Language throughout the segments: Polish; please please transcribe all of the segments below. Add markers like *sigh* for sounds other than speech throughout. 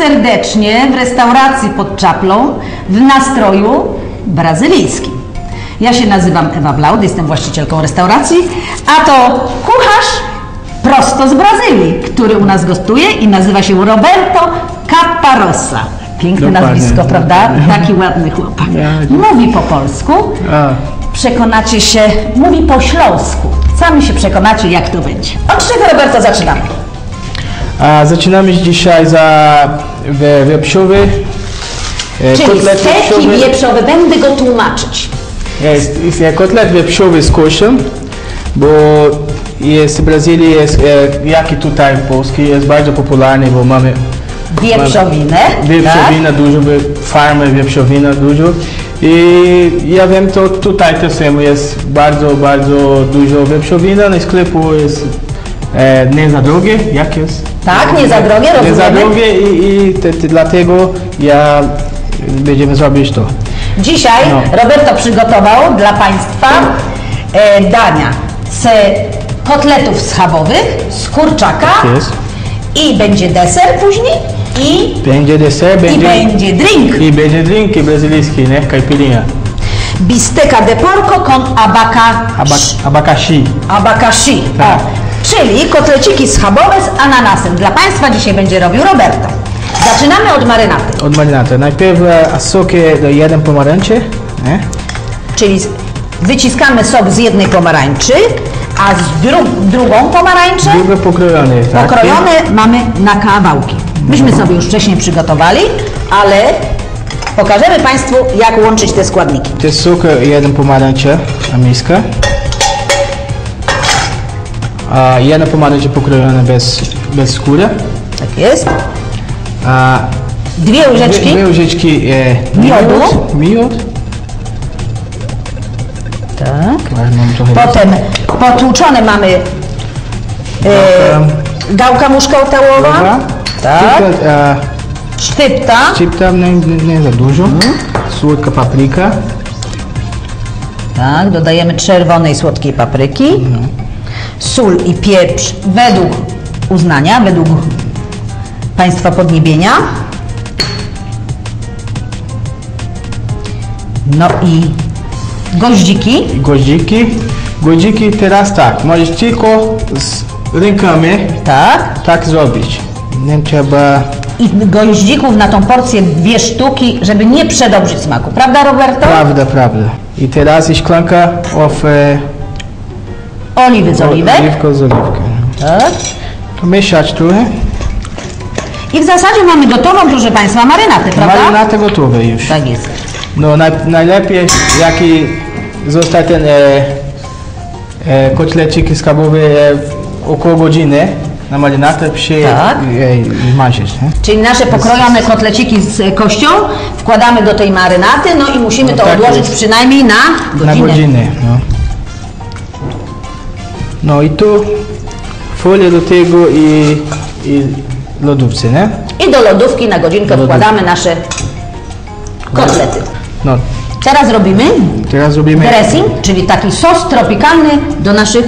serdecznie w restauracji pod Czaplą w nastroju brazylijskim. Ja się nazywam Ewa Blaud, jestem właścicielką restauracji, a to kucharz prosto z Brazylii, który u nas gostuje i nazywa się Roberto Caparossa. Piękne Dokładnie. nazwisko, prawda? Taki ładny chłopak. Mówi po polsku, przekonacie się, mówi po śląsku. Sami się przekonacie, jak to będzie. Od czego, Roberto, zaczynamy? A zaczynamy dzisiaj za wie- wieprzowy. e, Czyli steki wieprzowe, będę go tłumaczyć. Jest, jest kotlet wieprzowy z koszem, bo jest w Brazylii, jest, e, jak i tutaj w Polsce, jest bardzo popularny, bo mamy Wieprzowinę. wieprzowina dużo, wy- farmy wieprzowina dużo. I ja wiem, to tutaj też jest bardzo, bardzo dużo wieprzowina, na sklepu jest e, nie za drogie, jak jest? Tak, nie za drogie, Nie za drogie i, i te, te, dlatego ja będziemy zrobić to. Dzisiaj No. Roberto przygotował dla Państwa e, dania z kotletów schabowych, z kurczaka Tak jest. i będzie deser później i, Będzie deser, i będzie, będzie drink. i będzie drinki brazylijskie, nie? Caipirinha. Bistecca de porco con abaca, Aba, abacaxi. abacaxi. Tak. O, czyli kotleciki schabowe z ananasem. Dla Państwa dzisiaj będzie robił Roberto. Zaczynamy od marynaty, Od marinata. Najpierw e, sokie do jeden pomarańczy, nie? czyli wyciskamy sok z jednej pomarańczy, a z dru drugą pomarańczę Drugie pokrojone. tak? pokrojone mamy na kawałki. Myśmy sobie już wcześniej przygotowali, ale pokażemy Państwu, jak łączyć te składniki. To jest sok jeden pomarańcza, miejska. A jedna pomarańcza pokrojona bez, bez skóry. Tak jest. A Dwie dwie, łyżeczki dwie łyżeczki e, Miodu. miód. miód. Tak. Potem potłuczone mamy e, gałka muszkałtałowa, Dobra. tak. E, sztypta, Chipta nie, nie, nie za dużo. Słodka papryka. tak, dodajemy czerwonej słodkiej papryki, sól i pieprz według uznania, według Państwa podniebienia. No i goździki, Goździki. Goździki teraz tak, możesz tylko z rękami tak. tak zrobić. Nie trzeba... I goździków na tą porcję dwie sztuki, żeby nie przedobrzyć smaku. Prawda, Roberto? Prawda, prawda. I teraz i szklanka of e, Oliwy z oliwek. oliwką z oliwką. Tak. To mieszać trochę. I w zasadzie mamy gotową, proszę Państwa, marynatę, prawda? Marynata gotowe już. Tak jest. No naj, najlepiej jaki został ten e, e, kotlecik skabowy e, około godziny na marynatę przy Tak. e, nie? Czyli nasze pokrojone kotleciki z e, kością wkładamy do tej marynaty, no i musimy No to tak odłożyć jest. przynajmniej na godzinę. Na godzinę, no. No i tu folię do tego i, i lodówce, nie? I do lodówki na godzinkę wkładamy nasze kotlety. No, Teraz robimy teraz robimy dressing, czyli taki sos tropikalny do naszych,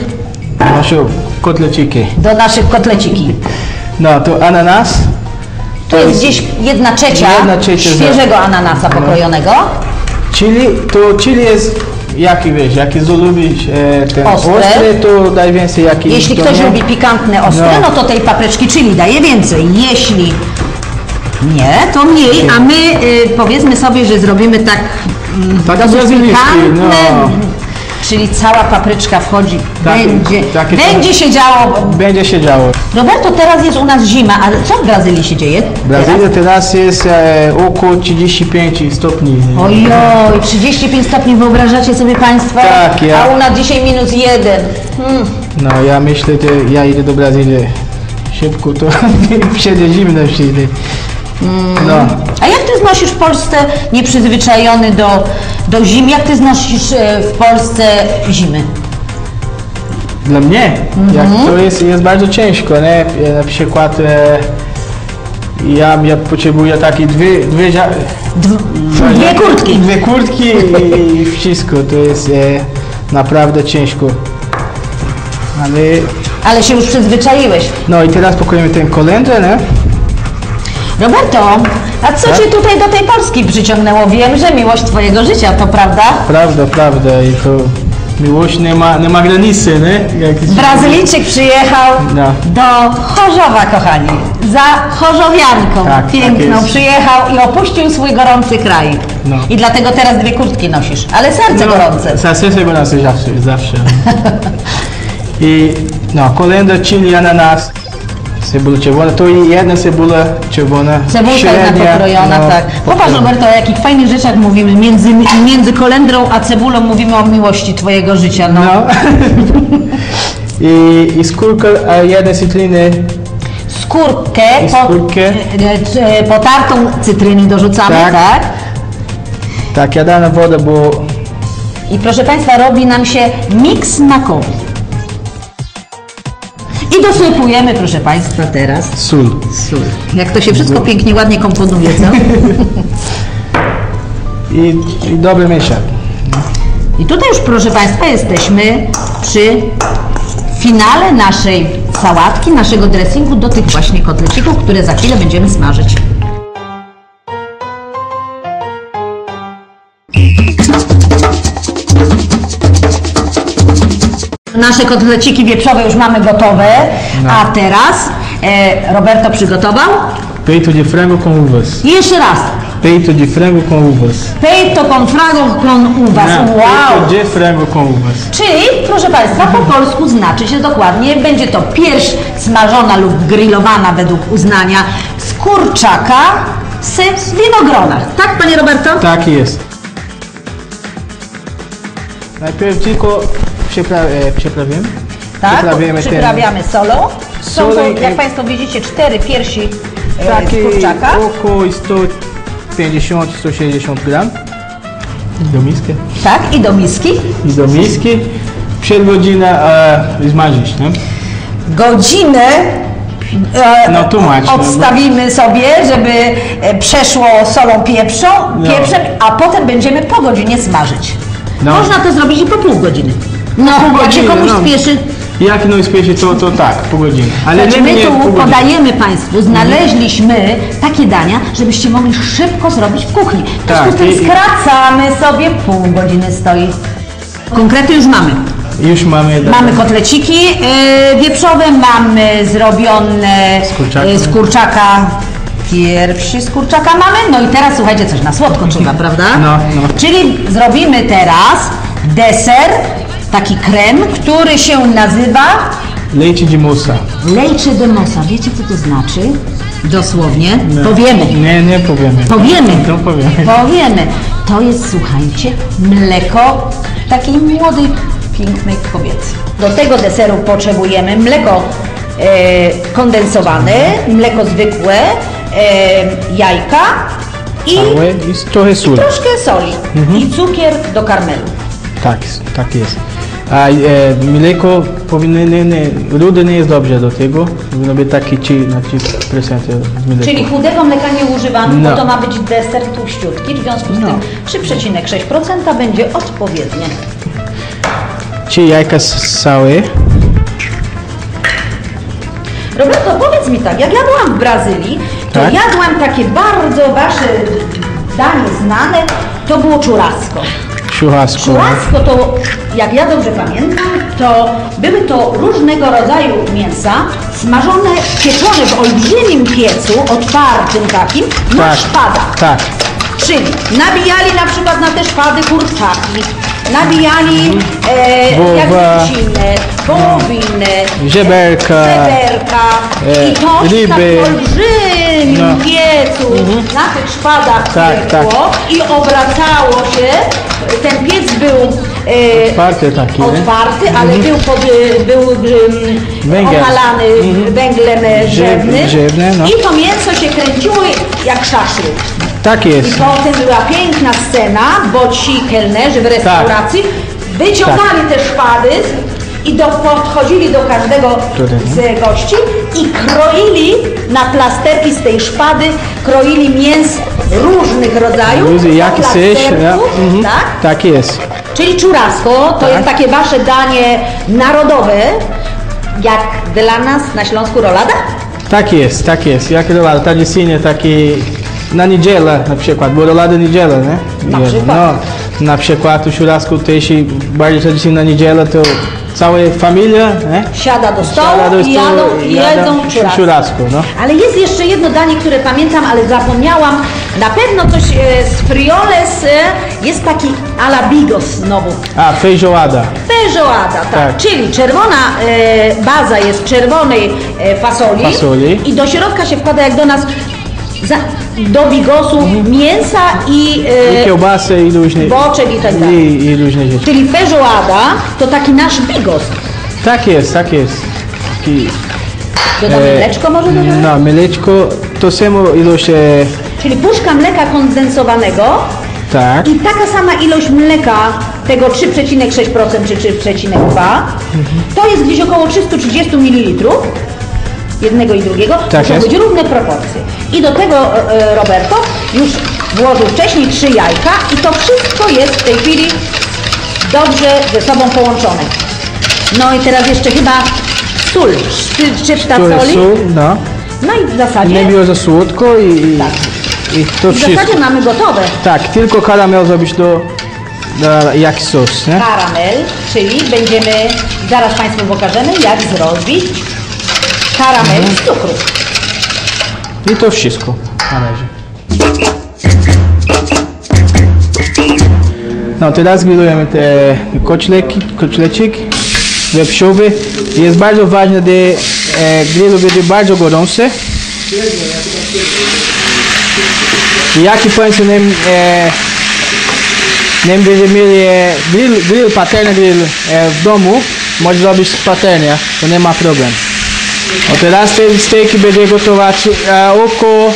nasze kotleciki. do naszych kotleciki. No, to ananas. To jest gdzieś jedna trzecia, Jedna trzecia świeżego ananasa pokrojonego. Chili, to chili jest jaki wiesz, jaki lubisz e, ten Ostre. ostry, to daj więcej jaki Jeśli to ktoś nie. lubi pikantne, ostre, no. No. to tej papryczki chili daje więcej. Jeśli nie, to mniej, a my y, powiedzmy sobie, że zrobimy tak mm, Tak dosyć pikantne, no. Czyli cała papryczka wchodzi, Takie- będzie, takie będzie się działo. Będzie się działo. Roberto, teraz jest u nas zima, ale co w Brazylii się dzieje? Brazylia teraz jest e, około 35 stopni. Ojoj, 35 stopni wyobrażacie sobie Państwo? Tak, ja- A u nas dzisiaj minus jeden. Hmm. No ja myślę, że ja idę do Brazylii szybko, to *laughs* wtedy zimno przyjdę. No, A jak ty znosisz w Polsce nieprzyzwyczajony do, do zim? Jak ty znosisz e, w Polsce zimy? dla mnie jak Mhm. to jest, jest bardzo ciężko, nie? Na przykład e, ja, ja potrzebuję takie dwie, dwie, ża- Dwie kurtki. Dwie kurtki i, i wszystko. To jest e, naprawdę ciężko. ale Ale się już przyzwyczaiłeś. no i teraz pokojemy ten kolendrę, nie? Roberto, a co Tak? cię tutaj do tej Polski przyciągnęło? Wiem, że miłość twojego życia, to prawda? Prawda, prawda i to miłość nie ma, nie ma granicy, nie? Jak Brazylijczyk przyjechał No. do Chorzowa, kochani. Za Chorzowianką Tak, tak piękną jest. przyjechał i opuścił swój gorący kraj. No. I dlatego teraz dwie kurtki nosisz, ale serce gorące. Sa serce gorące zawsze, zawsze. *laughs* I no, kolendra, chili, ananas, cebula czerwona, to jedna cebula czerwona, Cebulka średnia, jedna pokrojona, no, tak. Popatrz. Roberto, o jakich fajnych rzeczach mówimy. Między, między kolendrą a cebulą mówimy o miłości twojego życia. No. No. *laughs* I, I skórka a jednej cytryny, Skórkę, I po, skórkę. e, e, potartą cytryny dorzucamy, tak. Tak. tak, ja dam wodę, bo I proszę Państwa, robi nam się miks smakowy. I dosypujemy, proszę Państwa, teraz sól. sól. Jak to się wszystko pięknie, ładnie komponuje, co? *laughs* I, i dobrze mieszać. I tutaj już, proszę Państwa, jesteśmy przy finale naszej sałatki, naszego dressingu do tych właśnie kotlecików, które za chwilę będziemy smażyć. Nasze kotleciki wieprzowe już mamy gotowe, a teraz e, Roberto przygotował. Peito de frango com uvas. Jeszcze raz. Peito de frango com uvas. Peito con frago con uvas. Não, Wow! Peito de frango com uvas. Czyli, proszę Państwa, po polsku znaczy się dokładnie, będzie to pierś smażona lub grillowana według uznania z kurczaka z w winogronach. Tak, Panie Roberto? Tak jest. Najpierw tylko przepra e, przeprawimy. Tak, Przyprawimy ten- przyprawiamy solą. Są to, jak Państwo widzicie, cztery piersi e, Taki z kurczaka. około 150-160 gram. Do miski. Tak, i do miski. I do miski. Przed godzinę e, zmarzyć, nie? Godzinę e, No, tłumacz, no, bo- odstawimy sobie, żeby e, przeszło solą pieprzą, No. pieprzem, a potem będziemy po godzinie smażyć. No. Można to zrobić i po pół godziny. No, Pół jak się godziny, komuś no. spieszy. Jak no spieszy, to, to tak, pół godziny. Ale Znaczy nie my tu godziny. podajemy Państwu, znaleźliśmy takie dania, żebyście mogli szybko zrobić w kuchni. W związku Tak, z tym i- skracamy sobie, pół godziny stoi. Konkrety już mamy. Już mamy... Mamy kotleciki e, wieprzowe, mamy zrobione Z kurczaka. e, z kurczaka. Pierwszy z kurczaka mamy, no i teraz słuchajcie, coś na słodko trzeba, *laughs* prawda? No, no. Czyli zrobimy teraz deser, taki krem, który się nazywa Leite de moça. leche de mosa. Wiecie co to znaczy? Dosłownie. Powiemy. Nie, nie powiemy. Powiemy. To powiemy. Powiemy. To jest, słuchajcie, mleko takiej młodej, pięknej kobiety. Do tego deseru potrzebujemy mleko e, kondensowane, mleko zwykłe, jajka i i sól. troszkę soli i cukier do karmelu. Tak, tak jest. A e, mleko powinno, nie, nie, rudy nie jest dobrze do tego. Powinno być taki ci, na 3% z mleka. Czyli chudego mleka nie używamy, No. bo to ma być deser tłuściutki, w związku z No. tym 3,6% będzie odpowiednie. Trzy jajka całe. Roberto, powiedz mi tak, jak jadłam w Brazylii, to Tak? jadłam takie bardzo wasze danie znane, to było churrasco. Churrasco. Churrasco to, jak ja dobrze pamiętam, to były to różnego rodzaju mięsa, smażone, pieczone w olbrzymim piecu, otwartym takim, na Tak, szpadach. tak. Czyli nabijali na przykład na te szpady kurczaki, nabijali e, Wołowa. jagnięcinę, wołowinę, Żeberka. żeberka e, i to ryby. takim olbrzymim No. piecu na tych szpadach Tak, piekło i obracało się. Ten piec był e, Otwarty taki, nie? otwarty, ale był, pod, był um, Węgiel. opalany węglem e, drzewnym drzewny, no. i to mięso się kręciło jak szaszłyk. Tak I jest. potem była piękna scena, bo ci kelnerzy w restauracji wyciągali te szpady i do, podchodzili do każdego Który, z gości i kroili na plasterki z tej szpady, kroili mięs różnych rodzajów. Ludzie, jak plasterku, ja, mhm. tak? tak jest. Czyli churrasco to Tak. jest takie wasze danie narodowe, Jak dla nas na Śląsku rolada? Tak jest, tak jest. Jak rolada, tradycyjnie taki na niedzielę na przykład, bo rolada niedziela, nie? Na przykład. No, na przykład u Siurasku też i bardziej tradycyjnie na niedzielę to cała familia, nie? Siada do stołu Siada do i stołu jadą, i jedzą jadą ciurasku. ciurasku, no. Ale jest jeszcze jedno danie, które pamiętam, ale zapomniałam. Na pewno coś e, z frioles e, jest taki ala bigos znowu. A, feijoada. Feijoada, tak. Tak. Czyli czerwona e, baza jest czerwonej e, fasoli, Fasoli. i do środka się wkłada jak do nas za, do bigosu mięsa i, I e, kiełbasy i różne, boczek i tak dalej. i, i różne rzeczy. Czyli feijoada to taki nasz bigos. Tak jest, tak jest. Taki, Dodamy e, mleczko może dodamy? No, mleczko, to samo ilość, e, Czyli puszka mleka kondensowanego tak. i taka sama ilość mleka, tego 3,6% czy 3,2, to jest gdzieś około 330 ml jednego i drugiego. Tak Muszą jest. być równe proporcje. I do tego e, e, Roberto już włożył wcześniej trzy jajka i to wszystko jest w tej chwili dobrze ze sobą połączone. No i teraz jeszcze chyba sól, czy, czy To jest soli. sól, no. No i w zasadzie, Nie było za słodko i, i, Tak. i to w wszystko. zasadzie mamy gotowe. Tak, tylko karamel zrobić do, do jak sos, nie? karamel, czyli będziemy, zaraz Państwu pokażemy, jak zrobić karamel z cukru. I to wszystko na razie. No teraz grillujemy te kotleki, kotlecik wieprzowy. Jest bardzo ważne, że e, grill będzie bardzo gorący. I jaki Państwo nie, e, nie będzie mieli e, grill, grill paterny grill e, w domu, może zrobić z paternia, to nie ma problemu. O teraz ten steak będzie gotować e, około,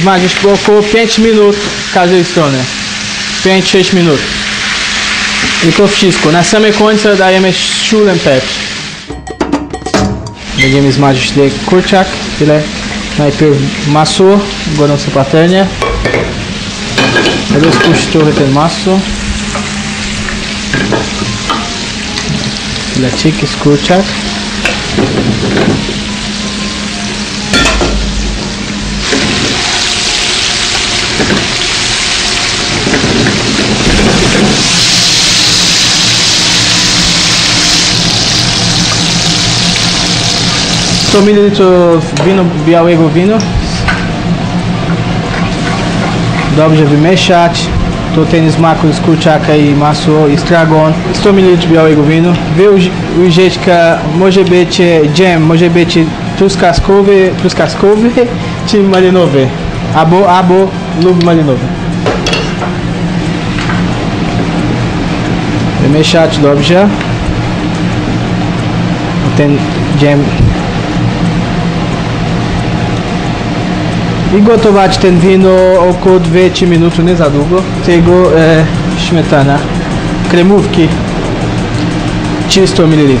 zmażyć około 5 minut każdej strony. 5-6 minut. I to wszystko. Na samym końcu dajemy siulem pieprz. Będziemy zmażyć kurczak. Tyle. Najpierw masło, gorące patelnie. Rozpuść trochę ten masło. Leciki z kurczak. To ml wino, białego wina. Dobrze wymieszać. To ten smak z kurczaka i masło i stragon. 100 ml białego wina. Łyżeczka, może być e, dżem, może być truskawkowy, truskawkowy *laughs* czy malinowy. Albo, albo lub malinowy. Wymieszać dobrze. Ten dżem I gotować ten wino około 2-3 minuty, nie za długo. Tego e, śmietana, kremówki 300 ml.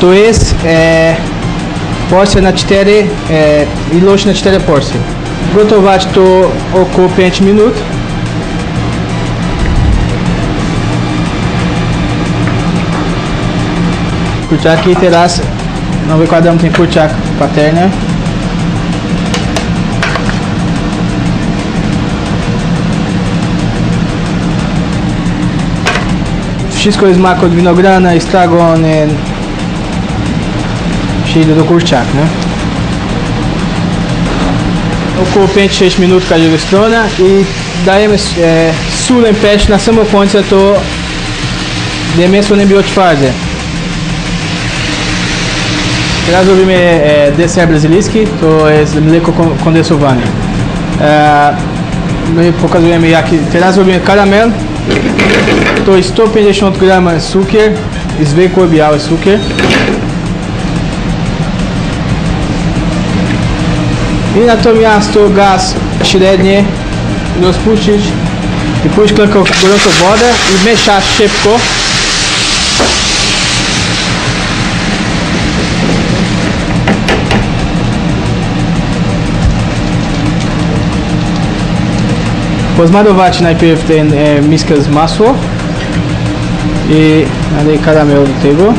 To jest e, porcja na 4, e, ilość na 4 porcje. Gotować to około 5 minut. Kurczaki teraz no, wykładam ten kurczak w Wszystko jest mak od winograna i się idzie do kurczak, nie? Około 5-6 minut każda strona i dajemy e, sólem pieprz na samym końcu to nie było twarde. Teraz robimy e, deser brazylijski, to jest mleko kon- kondensowane. E, my pokazujemy jaki, teraz robimy karamel, to jest 150 gram cukier, zwykły biały cukier. I natomiast to gaz średni rozpuścić i pójść gorącą wodę i mieszać szybko. Pozmarować najpierw ten e, miskę z masło e ali caramelo do table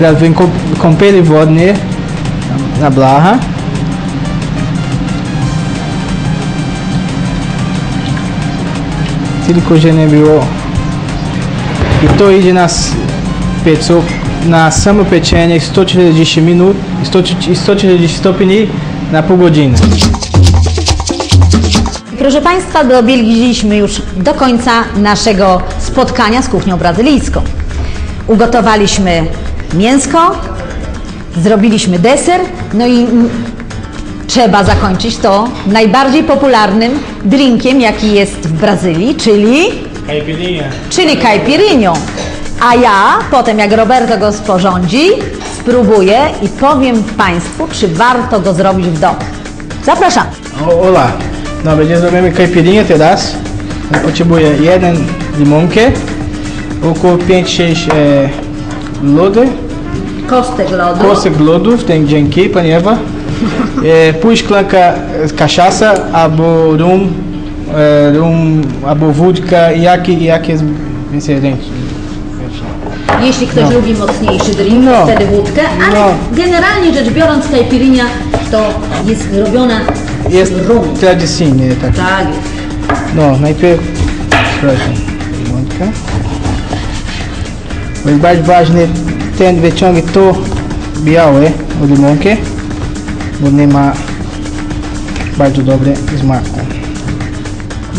Já vem com pele vodne na blaha. Tilko, že ne bi I to idzie na piecu, na samo pieczenie 140 minut, 140 140 stopni na pół godziny. Proszę Państwa, dobiegliśmy już do końca naszego spotkania z kuchnią brazylijską. Ugotowaliśmy mięsko, zrobiliśmy deser, no i trzeba zakończyć to najbardziej popularnym drinkiem, jaki jest w Brazylii, czyli, Caipirinha. czyli caipirinha. A ja, potem jak Roberto go sporządzi, spróbuję i powiem Państwu, czy warto go zrobić w domu. Zapraszam. O, olá, no będzie zrobimy caipirinha teraz. Potrzebuję jeden limonkę, około 5-6 e, lody, Kostek lodu. kostek lodów, ten dzięki Pani Ewa. E, pół szklanka albo rum, e, rum albo wódka, jaki, jest więcej ręki. Jeśli ktoś No. lubi mocniejszy drink, No. wtedy wódkę, ale No. generalnie rzecz biorąc caipirinha to jest robiona Jest z rumu. tradycyjnie tak. Tak jest. No, najpierw proszę, limonka. Bo jest bardzo ważny ten wyciągnie to białe od limonki, bo nie ma bardzo dobre smaku.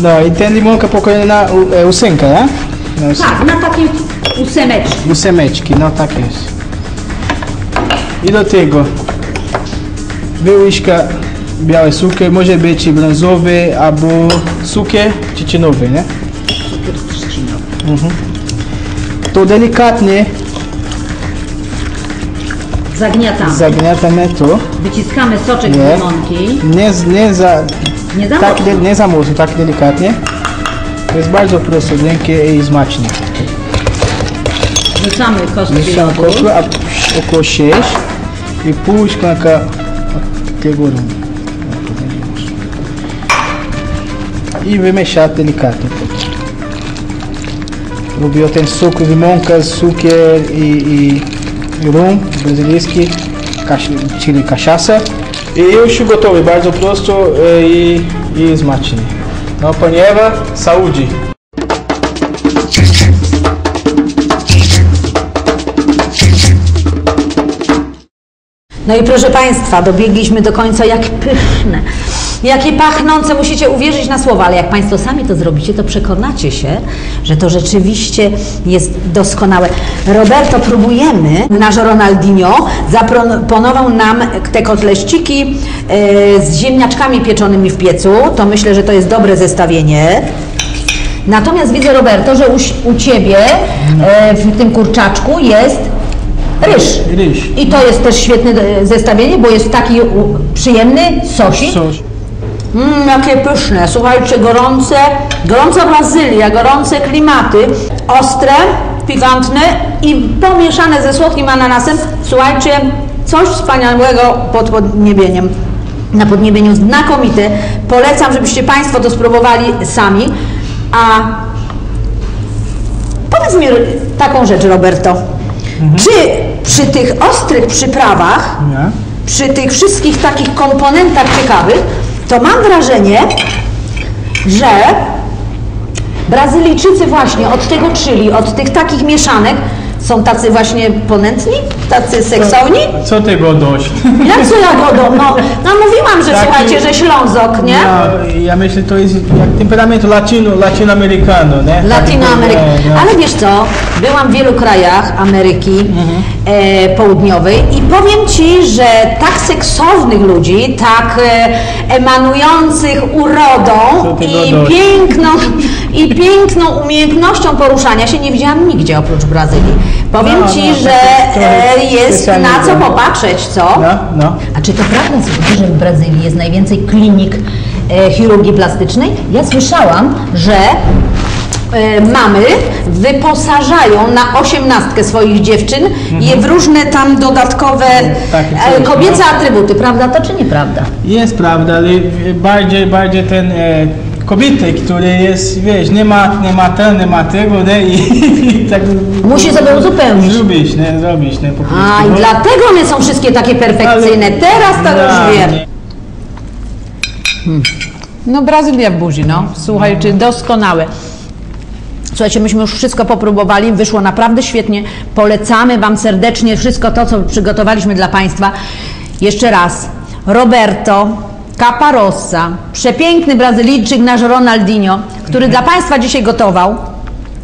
No i ten limonka pokojona na e, ósemkę, ja? Na ósem- Tak, na takie ósemeczki. ósemeczki, no tak jest. I do tego łyżka biały cukier, może być i brązowy albo cukier trzcinowy, nie? Mhm. To delikatnie Zagniatamy. zagniatamy to. Wyciskamy soczek z Nie. limonki. Nie, z- nie za, Nie za tak, mocno. nie za mocno, tak delikatnie. To jest bardzo proste, miękkie i smaczne. Wrzucamy kostki Mieszamy kostkę, a około 6 i pół szklanka tego rumu. I wymieszać delikatnie. Robię ten sok limonka, cukier i, i rum brazylijski, kasz, czyli cachaça. I już gotowy, bardzo prosto e, i, i smacznie. No, Pani Ewa, saúde! No i proszę Państwa, dobiegliśmy do końca, jak pyszne, jakie pachnące, musicie uwierzyć na słowa, ale jak Państwo sami to zrobicie, to przekonacie się, że to rzeczywiście jest doskonałe. Roberto, próbujemy. Nasz Ronaldinho zaproponował nam te kotleściki e, z ziemniaczkami pieczonymi w piecu, to myślę, że to jest dobre zestawienie. Natomiast widzę, Roberto, że u, u Ciebie e, w tym kurczaczku jest ryż. Ryż. I to jest też świetne e, zestawienie, bo jest taki przyjemny sosik. Sos. Mmm, jakie pyszne. Słuchajcie, gorące, gorąca Brazylia, gorące klimaty, ostre, pikantne i pomieszane ze słodkim ananasem. Słuchajcie, coś wspaniałego pod podniebieniem. Na podniebieniu znakomite. Polecam, żebyście Państwo to spróbowali sami. A powiedz mi taką rzecz, Roberto. Czy przy tych ostrych przyprawach Ja. przy tych wszystkich takich komponentach ciekawych, to mam wrażenie, że Brazylijczycy właśnie od tego chili, od tych takich mieszanek są tacy właśnie ponętni, tacy seksowni. Co tego dość? *laughs* Jak co jagodą? No, no mówiłam, że Taki- słuchajcie, że Ślązok, nie? Ja, ja myślę, to jest jak temperament latino, latinoamerykano, nie? Tak, no. Ale wiesz co, byłam w wielu krajach Ameryki e, Południowej i powiem Ci, że tak seksownych ludzi, tak e, emanujących Co urodą ty i gadasz? piękną, *laughs* i piękną umiejętnością poruszania się nie widziałam nigdzie oprócz Brazylii. Powiem No, Ci, no, że e, jest jest na co popatrzeć, co? No, no. A czy to prawda, że w Brazylii jest najwięcej klinik e, chirurgii plastycznej? Ja słyszałam, że e, mamy wyposażają na osiemnastkę swoich dziewczyn je w różne tam dodatkowe Takie e, coś, kobiece no. atrybuty, prawda to czy nieprawda? Jest prawda, ale bardziej, bardziej ten kobiety, które jest, wiesz, nie ma, nie ma tego, nie ma tego, nie? I, *laughs* i tak... Musi sobie uzupełnić. Zrobić, nie? Zrobić, nie? Po prostu. A, i dlatego one są wszystkie takie perfekcyjne. Ale- Teraz to No, już wiem. nie. No Brazylia w buzi, no. Słuchajcie, doskonałe. Słuchajcie, myśmy już wszystko popróbowali, wyszło naprawdę świetnie. Polecamy Wam serdecznie wszystko to, co przygotowaliśmy dla Państwa. Jeszcze raz, Roberto Caparossa, przepiękny Brazylijczyk, nasz Ronaldinho, który dla Państwa dzisiaj gotował.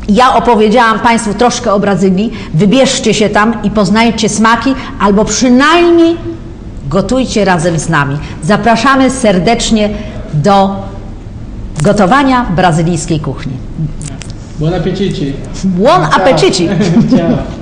Ja opowiedziałam Państwu troszkę o Brazylii. Wybierzcie się tam i poznajcie smaki, albo przynajmniej gotujcie razem z nami. Zapraszamy serdecznie do gotowania brazylijskiej kuchni. Buon appetito. Buon appetiti! Ciao.